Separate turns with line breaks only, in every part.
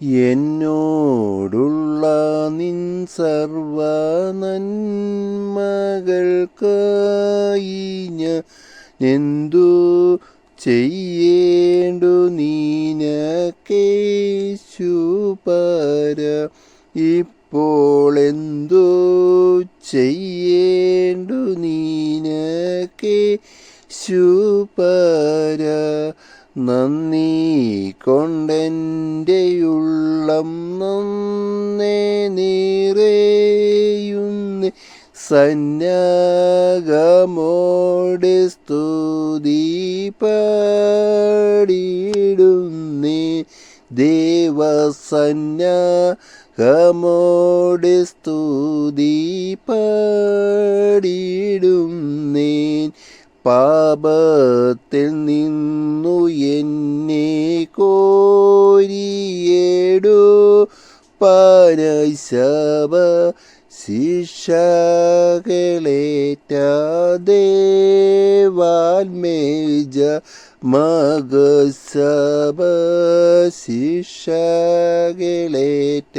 എന്നോടുള്ള നിൻ സർവ നന്മകൾക്കായി എന്തു ചെയ്യേണ്ടു നീനക്കേശുപര ഇപ്പോൾ എന്തു ചെയ്യേണ്ടു നീനക്കേ ശുപര നന്ദി കൊണ്ടെന്റെയുള്ളം നന്നേ നീറേയുന്ന. സന്നഗമോട് സ്തുതി പാടിയിടുന്നേ. ദേവസന്നഗമോട് സ്തുതി പാടിടുന്നേ പാപത്തിൽ നിന്നു എന്നെ കോരിയേടു. പരശവ ശിക്ഷകളേറ്റ ദേവാൽമേജ മകസഭ ശിക്ഷകളേറ്റ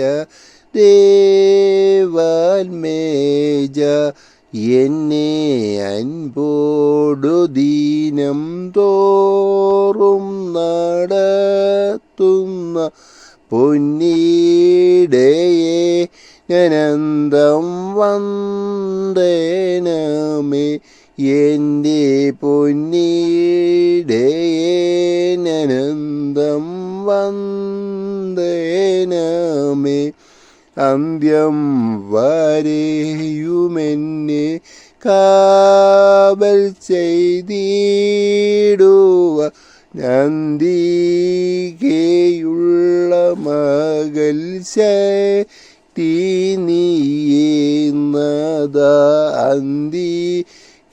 ദേവാൽമേജ എന്നെ അൻപോടു ദീനം തോറും നടത്തുന്ന പൊന്നീടയെ ഞാനന്തം വന്ദേനമേ. എന്റെ പൊന്നീടയെ ഞാനന്തം വന്ദേനമേ. അന്ത്യം വരെയുമെന്നെ കാവൽ ചെയ്തിടുക നന്ദികയുള്ള മകൾ ശക്തി നീയുന്നത അന്തി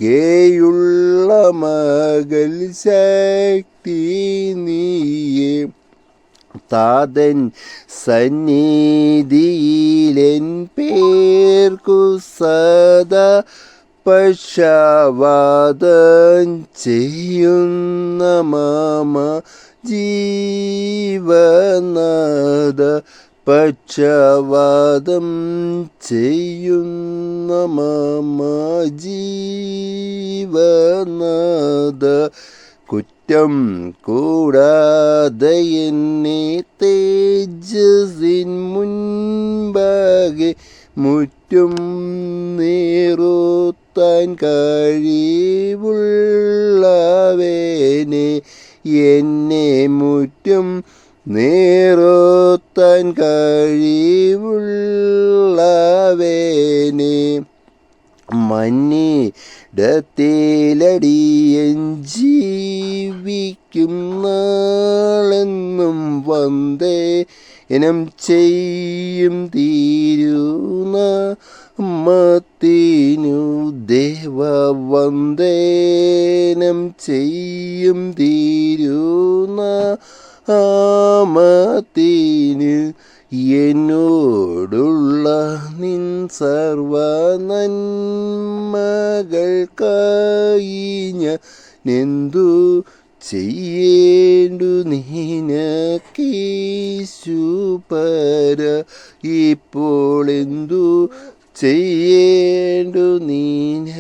കേയുള്ള മകൾ ശക്തി നീയേ താതൻ സന്നിധിയിലെൻ പേർക്കു സദാ പക്ഷവാദം ചെയ്യുന്ന മാമ ജീവനാദ പക്ഷവാദം ചെയ്യുന്ന മാമ ജീവനാഥ കുറ്റം കൂടാതെ എന്നെ തേജസിൻ മുൻപാകെ മുറ്റും നേറുത്താൻ കഴിവുള്ളവേനെ എന്നെ മുറ്റും നേറുത്താൻ കഴിവുള്ളവേനെ. മന്നിടത്തിലടിയൻ ജീവിക്കും നാളെന്നും വന്ദേ ഇനം ചെയ്യും തീരുന്ന മത്തിനു ദേവ വന്ദേനം ചെയ്യും തീരുന്ന ആമത്തിന് എന്നോടുള്ള നിൻ സർവ നന്മകൾക്കായി ഞെന്തു ചെയ്യേണ്ടു നീനക്കീശുപര ഇപ്പോൾ എന്തു ചെയ്യേണ്ടു നീനക്കേശുപര